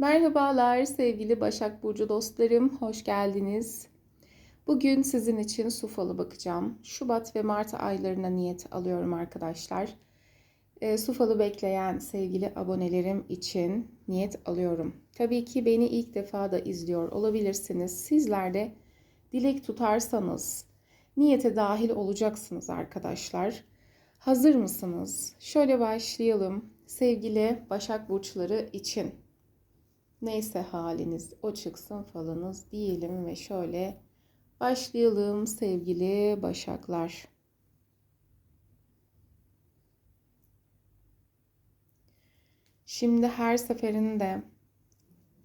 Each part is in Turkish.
Merhabalar sevgili Başak Burcu dostlarım, hoş geldiniz. Bugün sizin için su falı bakacağım. Şubat ve Mart aylarına niyet alıyorum arkadaşlar. E, su bekleyen sevgili abonelerim için niyet alıyorum. Tabii ki beni ilk defa da izliyor olabilirsiniz. Sizler de dilek tutarsanız niyete dahil olacaksınız arkadaşlar. Hazır mısınız? Şöyle başlayalım. Sevgili Başak Burçları için neyse haliniz o çıksın falınız diyelim ve şöyle başlayalım sevgili başaklar. Şimdi her seferinde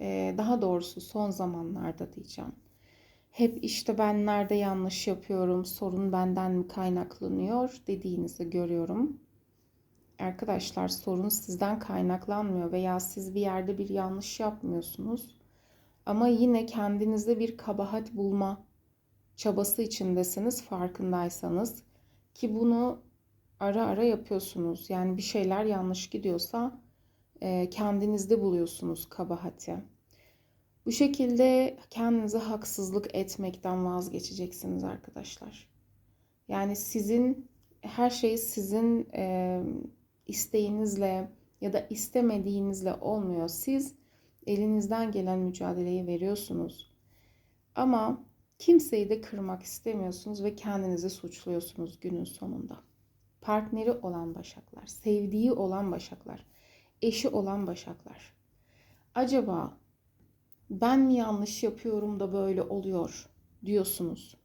e, daha doğrusu son zamanlarda diyeceğim. Hep işte ben nerede yanlış yapıyorum, sorun benden mi kaynaklanıyor dediğinizi görüyorum. Arkadaşlar sorun sizden kaynaklanmıyor veya siz bir yerde bir yanlış yapmıyorsunuz. Ama yine kendinizde bir kabahat bulma çabası içindesiniz farkındaysanız ki bunu ara ara yapıyorsunuz. Yani bir şeyler yanlış gidiyorsa e, kendinizde buluyorsunuz kabahati. Bu şekilde kendinize haksızlık etmekten vazgeçeceksiniz arkadaşlar. Yani sizin her şey sizin e, isteğinizle ya da istemediğinizle olmuyor. Siz elinizden gelen mücadeleyi veriyorsunuz. Ama kimseyi de kırmak istemiyorsunuz ve kendinizi suçluyorsunuz günün sonunda. Partneri olan başaklar, sevdiği olan başaklar, eşi olan başaklar. Acaba ben mi yanlış yapıyorum da böyle oluyor diyorsunuz.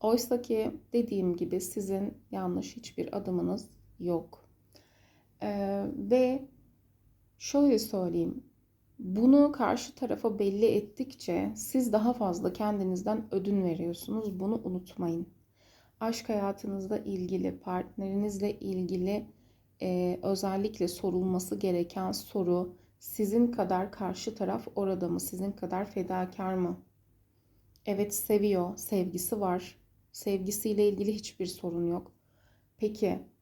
Oysa ki dediğim gibi sizin yanlış hiçbir adımınız yok. Ee, ve şöyle söyleyeyim. Bunu karşı tarafa belli ettikçe siz daha fazla kendinizden ödün veriyorsunuz. Bunu unutmayın. Aşk hayatınızla ilgili, partnerinizle ilgili e, özellikle sorulması gereken soru sizin kadar karşı taraf orada mı? Sizin kadar fedakar mı? Evet seviyor, sevgisi var. Sevgisiyle ilgili hiçbir sorun yok. Peki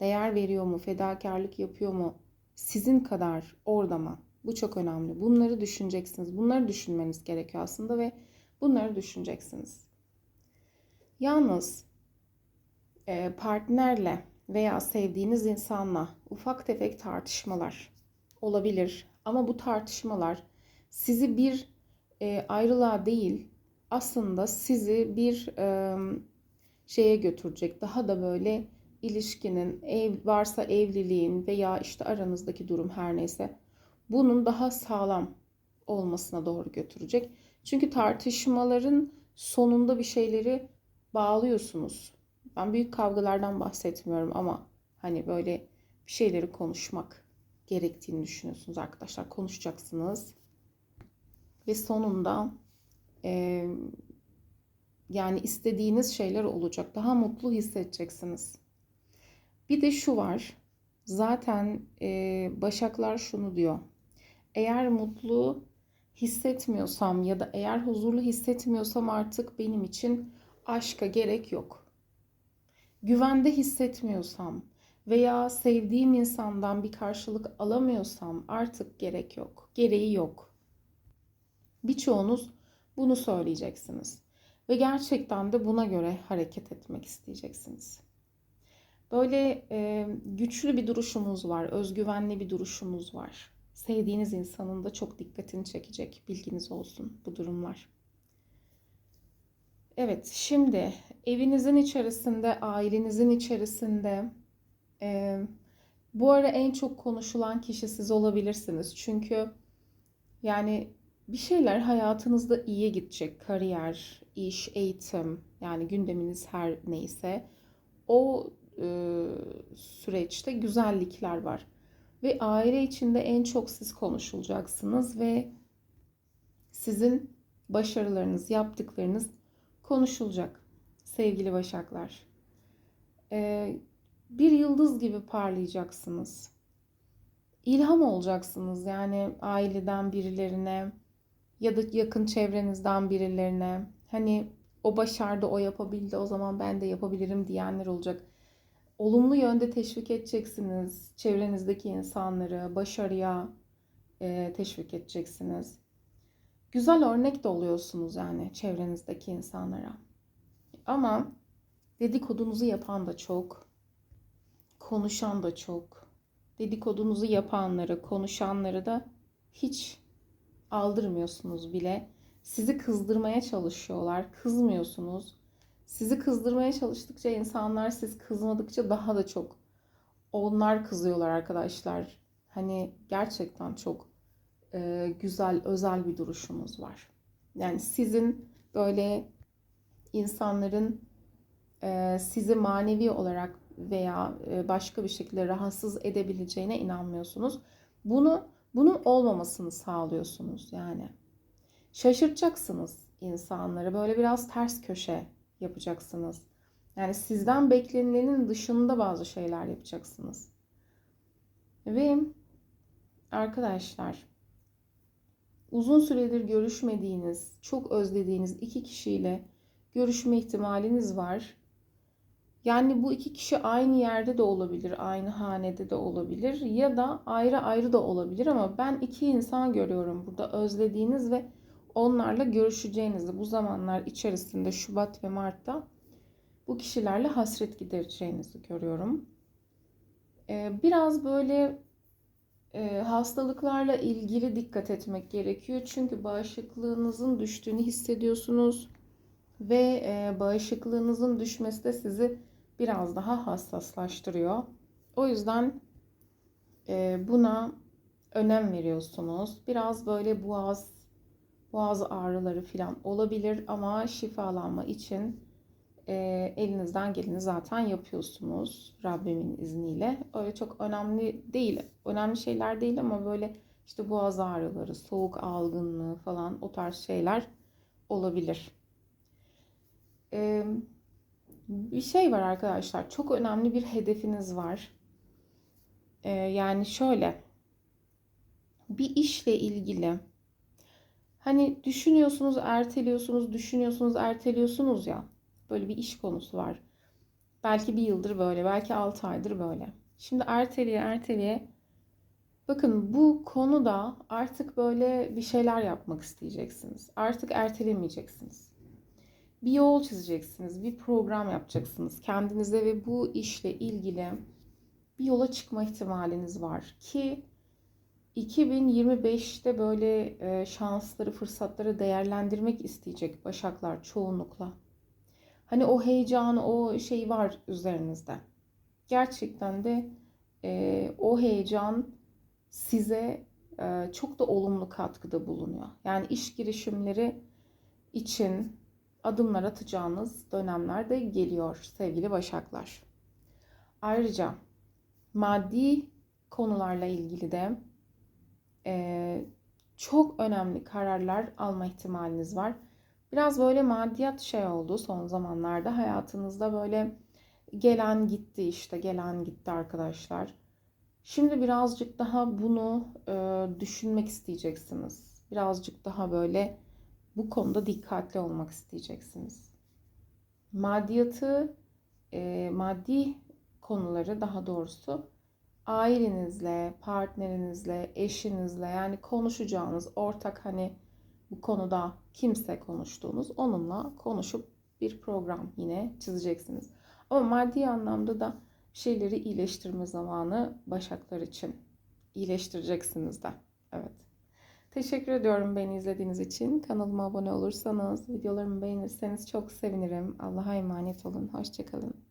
Değer veriyor mu? Fedakarlık yapıyor mu? Sizin kadar orada mı? Bu çok önemli. Bunları düşüneceksiniz. Bunları düşünmeniz gerekiyor aslında ve bunları düşüneceksiniz. Yalnız e, partnerle veya sevdiğiniz insanla ufak tefek tartışmalar olabilir. Ama bu tartışmalar sizi bir e, ayrılığa değil aslında sizi bir şeye götürecek. Daha da böyle ilişkinin, ev varsa evliliğin veya işte aranızdaki durum her neyse bunun daha sağlam olmasına doğru götürecek. Çünkü tartışmaların sonunda bir şeyleri bağlıyorsunuz. Ben büyük kavgalardan bahsetmiyorum ama hani böyle bir şeyleri konuşmak gerektiğini düşünüyorsunuz arkadaşlar. Konuşacaksınız. Ve sonunda e, yani istediğiniz şeyler olacak. Daha mutlu hissedeceksiniz. Bir de şu var. Zaten e, Başaklar şunu diyor. Eğer mutlu hissetmiyorsam ya da eğer huzurlu hissetmiyorsam artık benim için aşka gerek yok. Güvende hissetmiyorsam veya sevdiğim insandan bir karşılık alamıyorsam artık gerek yok. Gereği yok. Birçoğunuz bunu söyleyeceksiniz ve gerçekten de buna göre hareket etmek isteyeceksiniz. Böyle e, güçlü bir duruşumuz var, özgüvenli bir duruşumuz var. Sevdiğiniz insanın da çok dikkatini çekecek. Bilginiz olsun bu durumlar. Evet, şimdi evinizin içerisinde, ailenizin içerisinde e, bu ara en çok konuşulan kişi siz olabilirsiniz. Çünkü yani bir şeyler hayatınızda iyiye gidecek. Kariyer, iş, eğitim yani gündeminiz her neyse o e, süreçte güzellikler var. Ve aile içinde en çok siz konuşulacaksınız ve sizin başarılarınız, yaptıklarınız konuşulacak sevgili başaklar. E, bir yıldız gibi parlayacaksınız. İlham olacaksınız yani aileden birilerine ya da yakın çevrenizden birilerine. Hani o başardı, o yapabildi, o zaman ben de yapabilirim diyenler olacak olumlu yönde teşvik edeceksiniz çevrenizdeki insanları başarıya, e, teşvik edeceksiniz. Güzel örnek de oluyorsunuz yani çevrenizdeki insanlara. Ama dedikodunuzu yapan da çok, konuşan da çok. Dedikodunuzu yapanları, konuşanları da hiç aldırmıyorsunuz bile. Sizi kızdırmaya çalışıyorlar, kızmıyorsunuz. Sizi kızdırmaya çalıştıkça insanlar siz kızmadıkça daha da çok onlar kızıyorlar arkadaşlar. Hani gerçekten çok e, güzel, özel bir duruşunuz var. Yani sizin böyle insanların e, sizi manevi olarak veya e, başka bir şekilde rahatsız edebileceğine inanmıyorsunuz. Bunu bunun olmamasını sağlıyorsunuz yani. Şaşırtacaksınız insanları. Böyle biraz ters köşe yapacaksınız. Yani sizden beklenilenin dışında bazı şeyler yapacaksınız. Ve arkadaşlar uzun süredir görüşmediğiniz, çok özlediğiniz iki kişiyle görüşme ihtimaliniz var. Yani bu iki kişi aynı yerde de olabilir, aynı hanede de olabilir ya da ayrı ayrı da olabilir ama ben iki insan görüyorum burada özlediğiniz ve onlarla görüşeceğinizi bu zamanlar içerisinde Şubat ve Mart'ta bu kişilerle hasret gidereceğinizi görüyorum. Ee, biraz böyle e, hastalıklarla ilgili dikkat etmek gerekiyor. Çünkü bağışıklığınızın düştüğünü hissediyorsunuz ve e, bağışıklığınızın düşmesi de sizi biraz daha hassaslaştırıyor. O yüzden e, buna önem veriyorsunuz. Biraz böyle boğaz boğaz ağrıları falan olabilir ama şifalanma için e, elinizden geleni zaten yapıyorsunuz Rabbimin izniyle. Öyle çok önemli değil, önemli şeyler değil ama böyle işte boğaz ağrıları, soğuk algınlığı falan o tarz şeyler olabilir. Ee, bir şey var arkadaşlar. Çok önemli bir hedefiniz var. Ee, yani şöyle bir işle ilgili hani düşünüyorsunuz, erteliyorsunuz, düşünüyorsunuz, erteliyorsunuz ya. Böyle bir iş konusu var. Belki bir yıldır böyle, belki altı aydır böyle. Şimdi erteliye erteliye bakın bu konuda artık böyle bir şeyler yapmak isteyeceksiniz. Artık ertelemeyeceksiniz. Bir yol çizeceksiniz, bir program yapacaksınız kendinize ve bu işle ilgili bir yola çıkma ihtimaliniz var ki 2025'te böyle e, şansları, fırsatları değerlendirmek isteyecek başaklar çoğunlukla. Hani o heyecan, o şey var üzerinizde. Gerçekten de e, o heyecan size e, çok da olumlu katkıda bulunuyor. Yani iş girişimleri için adımlar atacağınız dönemler de geliyor sevgili başaklar. Ayrıca maddi konularla ilgili de e, çok önemli kararlar alma ihtimaliniz var. Biraz böyle maddiyat şey oldu son zamanlarda hayatınızda böyle gelen gitti işte gelen gitti arkadaşlar. Şimdi birazcık daha bunu e, düşünmek isteyeceksiniz. Birazcık daha böyle bu konuda dikkatli olmak isteyeceksiniz. Maddiyatı, e, maddi konuları daha doğrusu ailenizle, partnerinizle, eşinizle yani konuşacağınız ortak hani bu konuda kimse konuştuğunuz onunla konuşup bir program yine çizeceksiniz. Ama maddi anlamda da şeyleri iyileştirme zamanı başaklar için iyileştireceksiniz de. Evet. Teşekkür ediyorum beni izlediğiniz için. Kanalıma abone olursanız, videolarımı beğenirseniz çok sevinirim. Allah'a emanet olun. Hoşçakalın.